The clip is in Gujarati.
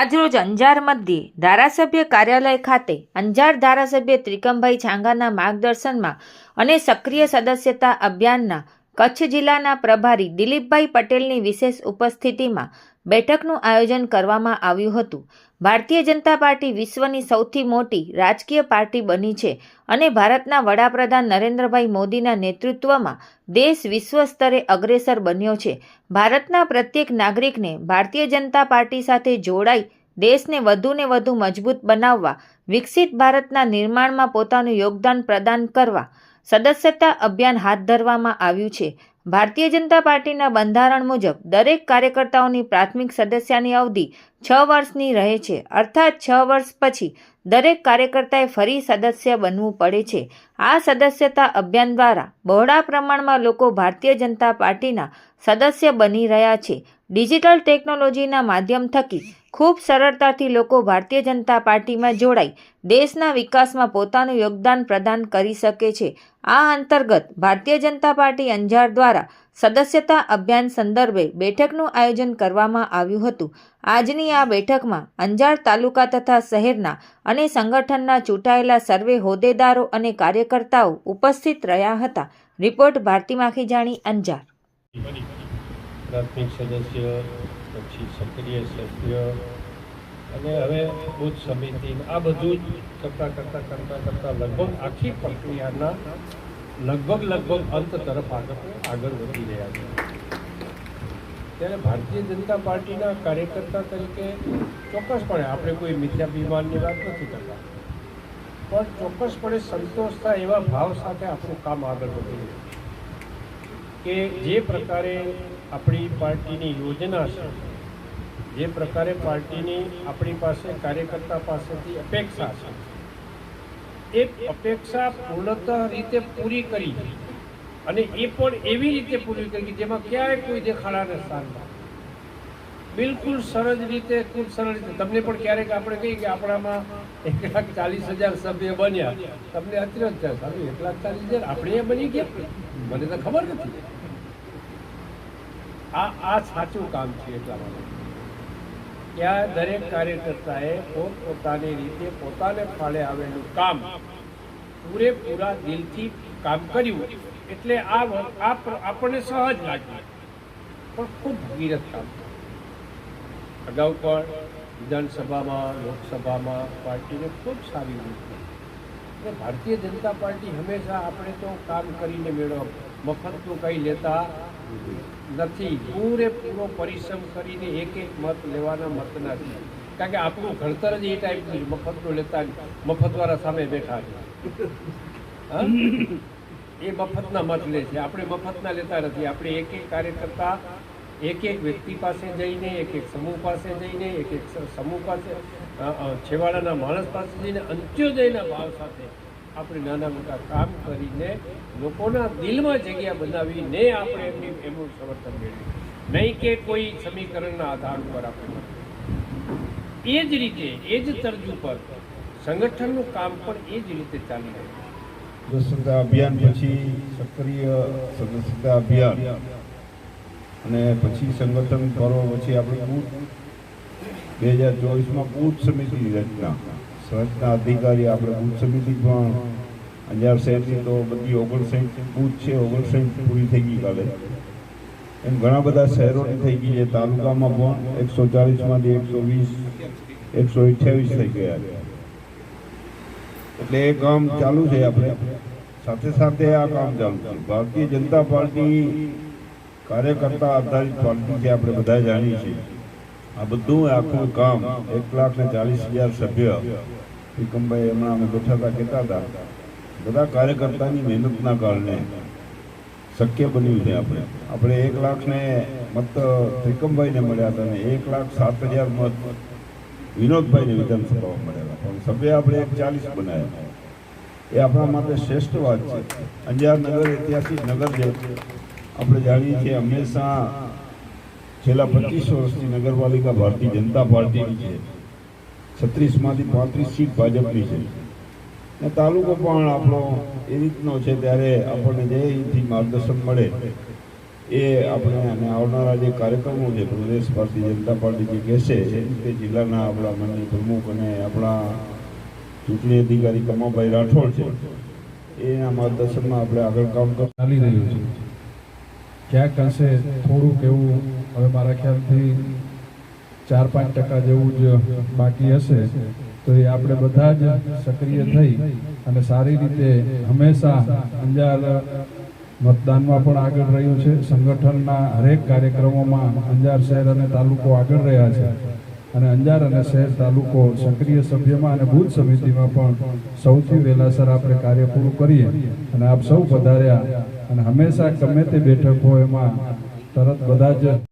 આજરોજ અંજાર મધ્યે ધારાસભ્ય કાર્યાલય ખાતે અંજાર ધારાસભ્ય ત્રિકમભાઈ છાંગાના માર્ગદર્શનમાં અને સક્રિય સદસ્યતા અભિયાનના કચ્છ જિલ્લાના પ્રભારી દિલીપભાઈ પટેલની વિશેષ ઉપસ્થિતિમાં બેઠકનું આયોજન કરવામાં આવ્યું હતું. ભારતીય જનતા પાર્ટી વિશ્વની સૌથી મોટી રાજકીય પાર્ટી બની છે અને ભારતના વડાપ્રધાન નરેન્દ્રભાઈ મોદીના નેતૃત્વમાં દેશ વિશ્વ સ્તરે અગ્રેસર બન્યો છે. ભારતના પ્રત્યેક નાગરિકને ભારતીય જનતા પાર્ટી સાથે જોડાઈ દેશને વધુને વધુ મજબૂત બનાવવા, વિકસિત ભારતના નિર્માણમાં પોતાનું યોગદાન પ્રદાન કરવા, સદસ્યતા અભિયાન હાથ ધરવામાં આવ્યું છે. ભારતીય જનતા પાર્ટીના બંધારણ મુજબ દરેક કાર્યકર્તાઓની પ્રાથમિક સદસ્યની અવધિ છ વર્ષની રહે છે. અર્થાત છ વર્ષ પછી દરેક કાર્યકર્તાએ ફરી સદસ્ય બનવું પડે છે. આ સદસ્યતા અભિયાન દ્વારા બહોળા પ્રમાણમાં લોકો ભારતીય જનતા પાર્ટીના સદસ્ય બની રહ્યા છે. ડિજિટલ ટેકનોલોજીના માધ્યમ થકી ખૂબ સરળતાથી લોકો ભારતીય જનતા પાર્ટીમાં જોડાઈ દેશના વિકાસમાં પોતાનું યોગદાન પ્રદાન કરી શકે છે. આ અંતર્ગત ભારતીય જનતા પાર્ટી અંજાર દ્વારા સદસ્યતા અભિયાન સંદર્ભે બેઠકનું આયોજન કરવામાં આવ્યું હતું. આજની આ બેઠકમાં અંજાર તાલુકા તથા શહેરના અને સંગઠનના ચૂંટાયેલા સર્વે હોદ્દેદારો અને કાર્યકર્તાઓ ઉપસ્થિત રહ્યા હતા. રિપોર્ટ ભારતી માખીજાણી અંજાર. પ્રાથમિક સદસ્ય, પછી સક્રિય સભ્ય અને હવે બુદ્ધ સમિતિ આ બધું જ કરતાં કરતાં કરતાં કરતાં લગભગ આખી પ્રક્રિયાના લગભગ લગભગ અંત તરફ આગળ આગળ વધી રહ્યા છે. ત્યારે ભારતીય જનતા પાર્ટીના કાર્યકર્તા તરીકે ચોક્કસપણે આપણે કોઈ મિથ્યાભિમાનની વાત નથી કરતા. પણ ચોક્કસપણે સંતોષ થાય એવા ભાવ સાથે આપણું કામ આગળ વધી રહ્યું કે જે પ્રકારે આપણી પાર્ટીની યોજના છે જે પ્રકારે પાર્ટીની આપણી પાસે કાર્યકર્તા પાસેથી અપેક્ષા છે, એ અપેક્ષા પૂર્ણતઃ રીતે પૂરી કરી અને એ પણ એવી રીતે પૂરી કરી જેમાં ક્યાંય કોઈ દેખાડાને સ્થાન ન બિલકુલ સરળ રીતે, ખૂબ સરળ રીતે. તમને પણ ક્યારેક આપણે કહીએ કે આપણામાં એક લાખ ચાલીસ હજાર સભ્ય બન્યા, તમને અત્યારે જ થાય સાહેબ એક લાખ ચાલીસ હજાર આપણે એ બની ગયા? મને તો ખબર નથી. આ આ સાચું કામ છે એટલા માટે. ત્યાં દરેક કાર્યકર્તાએ પોતપોતાની રીતે પોતાને ફાળે આવેલું કામ પૂરેપૂરા દિલથી કામ કર્યું એટલે આ આપણને સહજ લાગ્યું. પણ ખૂબ ભગીરથ કામ અગાઉ પણ વિધાનસભામાં, લોકસભામાં પાર્ટીને ખૂબ સારી રીતે એટલે ભારતીય જનતા પાર્ટી હંમેશા આપણે તો કામ કરીને મેળવ, મફતનું કંઈ લેતા નથી. પૂરેપૂરો પરિશ્રમ કરીને એક એક મત લેવાના મત નથી. કારણ કે આપણું ઘડતર જ એ ટાઈપનું છે. મફતનું લેતા મફતવાળા સામે બેઠા છે. એ મફતના મત લે છે. આપણે મફતના લેતા નથી. આપણે એક એક કાર્યકર્તા એક એક વ્યક્તિ પાસે જઈને, એક એક સમૂહ પાસે જઈને, એક એક સમૂહ પાસે છેવાડાના માણસ પાસે જઈને અંત્યોદયના ભાવ સાથે આપણે નાના મોટા કામ કરીને લોકોના દિલમાં જગ્યા બનાવીને આપણે એમની એમનું સમર્થન મેળવ્યું નહીં કે કોઈ સમીકરણના આધાર ઉપર આપણે એ જ રીતે, એ જ તર્જ ઉપર સંગઠનનું કામ પણ એ જ રીતે ચાલી રહ્યું સદસ્યતા અભિયાન પછી સક્રિય સદસ્યતા અભિયાન અને પછી સંગઠન પર્વ પછી આપણે બૂથ બે હજાર ચોવીસમાં બુથ સમિતિની રચના. સંરચના અધિકારી આપણે બુથ સમિતિ પણ અંજાર શહેરની તો બધી ઓગણસાઠ બુથ છે, ઓગણસાઠ પૂરી થઈ ગઈ કાલે. એમ ઘણા બધા શહેરોની થઈ ગઈ છે, તાલુકામાં પણ એકસો ચાલીસમાંથી એકસો વીસ, એકસો અઠ્યાવીસ થઈ ગયા છે. એટલે એ કામ ચાલુ છે આપણે. સાથે સાથે આ કામ ચાલુ છે. ભારતીય જનતા પાર્ટી કાર્યકર્તા આધારિત પાર્ટી છે, આપણે બધા જાણીએ છીએ. આ બધું આખું કામ એક લાખ ને ચાલીસ હજાર સભ્ય. એકમભાઈ હમણાં અમે બેઠા હતા કહેતા હતા, બધા કાર્યકર્તાની મહેનતના કારણે શક્ય બન્યું છે આપણે. આપણે એક લાખને મત ત્રિકમભાઈને મળ્યા હતા અને એક લાખ સાત હજાર મત વિનોદભાઈને વિધાનસભામાં મળેલા પણ સભ્ય આપણે એક ચાલીસ બનાવ્યા. એ આપણા માટે શ્રેષ્ઠ વાત છે. અંજાર નગર ઐતિહાસિક નગર છે. આપણે જાણીએ છીએ હંમેશા છેલ્લા પચીસ વર્ષની નગરપાલિકા ભારતીય જનતા પાર્ટીની છે. છત્રીસમાંથી પાંત્રીસ સીટ ભાજપની છે. ને તાલુકો પણ આપણો એ રીતનો છે ત્યારે આપણને જે અહીંથી માર્ગદર્શન મળે એ આપણે અને આવનારા જે કાર્યક્રમો છે, પ્રદેશ ભારતીય જનતા પાર્ટી જે કહેશે એ જિલ્લાના આપણા માનની પ્રમુખ અને આપણા ચૂંટણી અધિકારી કમાભાઈ રાઠોડ છે. એના માર્ગદર્શનમાં આપણે આગળ કામ ચાલી રહ્યું છે. ક્યાંક અંશે થોડુંક એવું હવે મારા ખ્યાલથી ચાર પાંચ ટકા જેવું જ બાકી હશે, તો એ આપણે બધા જ સક્રિય થઈ અને સારી રીતે હંમેશા અંજાર મતદાનમાં પણ આગળ રહ્યું છે. સંગઠનના હરેક કાર્યક્રમોમાં અંજાર શહેર અને તાલુકો આગળ રહ્યા છે અને અંજાર અને શહેર તાલુકો સક્રિય સભ્યમાં અને બૂથ સમિતિમાં પણ સૌથી વહેલાસર આપણે કાર્ય પૂરું કરીએ અને આપ સૌ પધાર્યા અને હંમેશા ગમે તે બેઠક હોય એમાં તરત બધા જ